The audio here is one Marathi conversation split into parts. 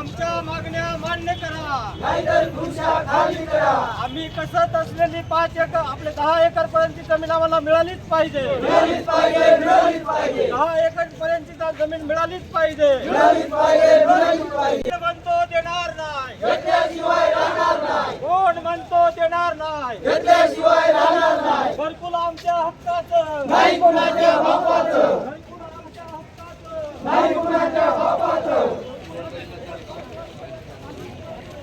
आमच्या मागण्या मान्य करा. नाहीतर खुर्च्या खाली करा. आम्ही कसत असलेली पाच एकर आपले दहा एकर पर्यंतची जमीन आम्हाला मिळालीच पाहिजे. मिळालीच पाहिजे मिळालीच पाहिजे. दहा एकर पर्यंतची जमीन मिळालीच पाहिजे. मिळालीच पाहिजे मिळालीच पाहिजे. म्हणतो देणार नाही? घेतल्याशिवाय राहणार नाही. कोण म्हणतो देणार नाही? घेतल्याशिवाय राहणार नाही. घरकुल आमच्या हक्काचं. नाही कुणाच्या बापाचं. नाही कुणाच्या बापाचं.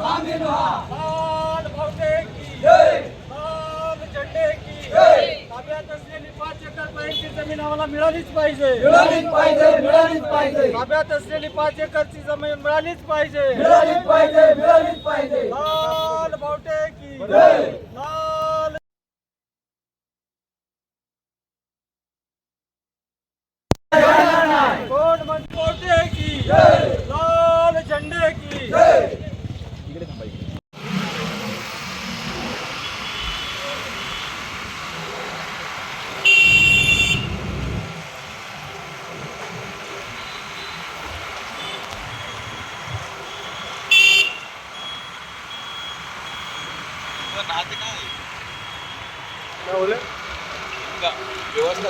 लाल भावटे की जय लाल झेंडे की जय. ताब्यात असलेली पाच एकर पर्यंतची जमीन आम्हाला मिळालीच पाहिजे. मिळालीच पाहिजे मिळालीच पाहिजे. ताब्यात असलेली पाच एकरची जमीन मिळालीच पाहिजे. मिळालीच पाहिजे मिळालीच पाहिजे. लाल भावटे की जय. लाल व्यवस्था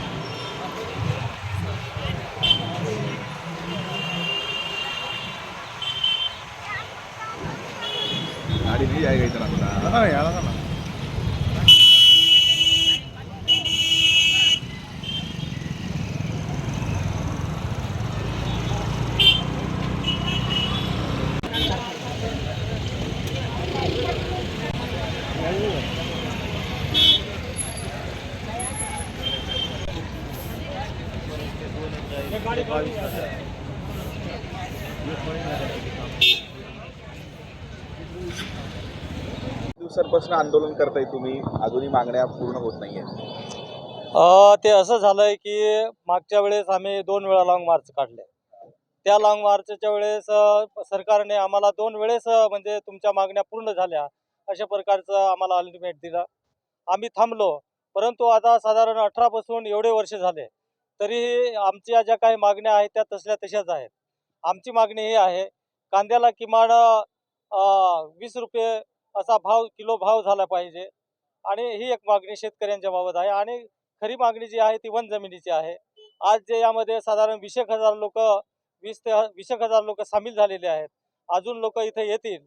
அழகான அழகான ગાડી બાવીસ दिवसांपासून आंदोलन करताय तुम्ही? अजूनही मागण्या पूर्ण होत नाहीये अ, ते असं झालंय की मागच्या वेळेस आम्ही दोन वेळा लॉंग मार्च काढले. त्या लॉंग मार्चच्या वेळेस सरकारने आम्हाला दोन वेळेस म्हणजे तुमच्या मागण्या पूर्ण झाल्या. अशा प्रकारचं आम्हाला अल्टिमेट दिलं. आम्ही थांबलो. परंतु आता साधारण अठरापासून एवढे वर्ष झाले. तरीही आमच्या ज्या काही मागण्या आहेत त्या तसल्या तशाच आहेत. आमची मागणी ही आहे कांद्याला किमान वीस रुपये असा भाव किलो भाव झाला पाहिजे. आणि ही एक मागणी शेतकऱ्यांच्या बाबत आहे. आणि खरी मागणी जी आहे ती वन जमिनीची आहे. आज जे यामध्ये साधारण वीस एक हजार लोक वीस ते वीस एक हजार लोक सामील झालेले आहेत. अजून लोक इथे येतील.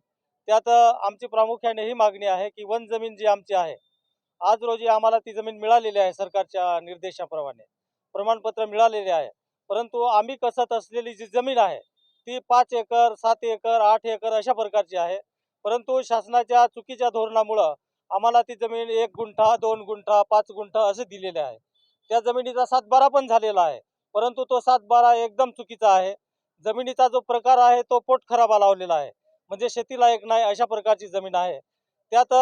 त्यात आमची प्रामुख्याने ही मागणी आहे की वन जमीन जी आमची आहे आज रोजी आम्हाला ती जमीन मिळालेली आहे सरकारच्या निर्देशाप्रमाणे. प्रमाणपत्र मिळालेले आहे. परंतु आम्ही कसत असलेली जी जमीन आहे ती पाच एकर सात एकर आठ एकर अशा प्रकारची आहे. परंतु शासनाच्या चुकीच्या धोरणामुळं आम्हाला ती जमीन एक गुंठा दोन गुंठा पाच गुंठा असे दिलेले आहे. त्या जमिनीचा सातबारा पण झालेला आहे. परंतु तो सातबारा एकदम चुकीचा आहे. जमिनीचा जो प्रकार आहे तो पोट खराबा लावलेला आहे. म्हणजे शेतीला एक नाही अशा प्रकारची जमीन आहे. त्यात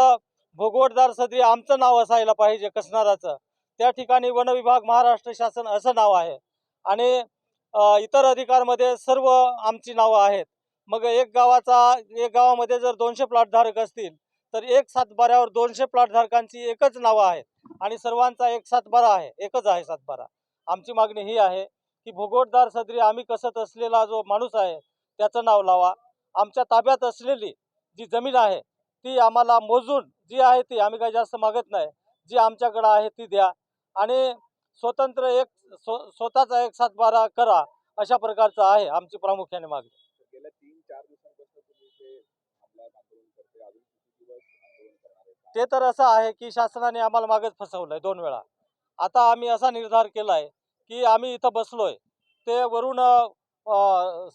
भोगवटदार सदरी आमचं नाव असायला पाहिजे कसणाराचं. त्या ठिकाणी वन विभाग महाराष्ट्र शासन असं नाव आहे. आणि इतर अधिकारमध्ये सर्व आमची नावं आहेत. मग एक गावाचा एक गावामध्ये जर दोनशे प्लॉटधारक असतील तर एक सातबाऱ्यावर दोनशे प्लॉटधारकांची एकच नावं आहेत. आणि सर्वांचा एक सातबारा आहे एकच आहे सातबारा. आमची मागणी ही आहे की भोगोटदार सदरी आम्ही कसत असलेला जो माणूस आहे त्याचं नाव लावा. आमच्या ताब्यात असलेली जी जमीन आहे ती आम्हाला मोजून जी आहे ती आम्ही काही जास्त मागत नाही. जी आमच्याकडं आहे ती द्या. आणि स्वतंत्र एक स्व स्वतःचा एक सातबारा करा अशा प्रकारचं आहे आमची प्रामुख्याने मागणी गेल्या तीन चार दिवसांपासून तुम्ही इथे थांबलात आंदोलन करते अजून किती दिवस आंदोलन करणार आहे ते तर असं आहे की शासनाने आम्हाला मागच फसवलंय दोन वेळा. आता आम्ही असा निर्धार केलाय की आम्ही इथं बसलोय. ते वरून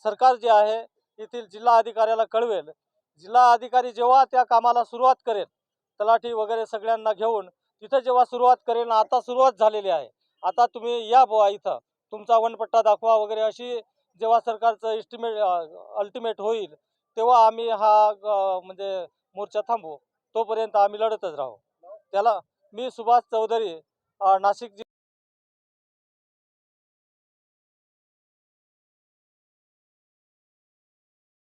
सरकार जे आहे येथील जिल्हा अधिकाऱ्याला कळवेल. जिल्हा अधिकारी जेव्हा त्या कामाला सुरुवात करेल तलाठी वगैरे सगळ्यांना घेऊन तिथं जेव्हा सुरुवात करेल आता सुरुवात झालेली आहे. आता तुम्ही या बुवा इथं. तुमचा वनपट्टा दाखवा वगैरे अशी जेव्हा सरकारचं इस्टिमेट अल्टिमेट होईल तेव्हा आम्ही हा म्हणजे मोर्चा थांबू तोपर्यंत आम्ही लढतच राहू. त्याला मी सुभाष चौधरी नाशिक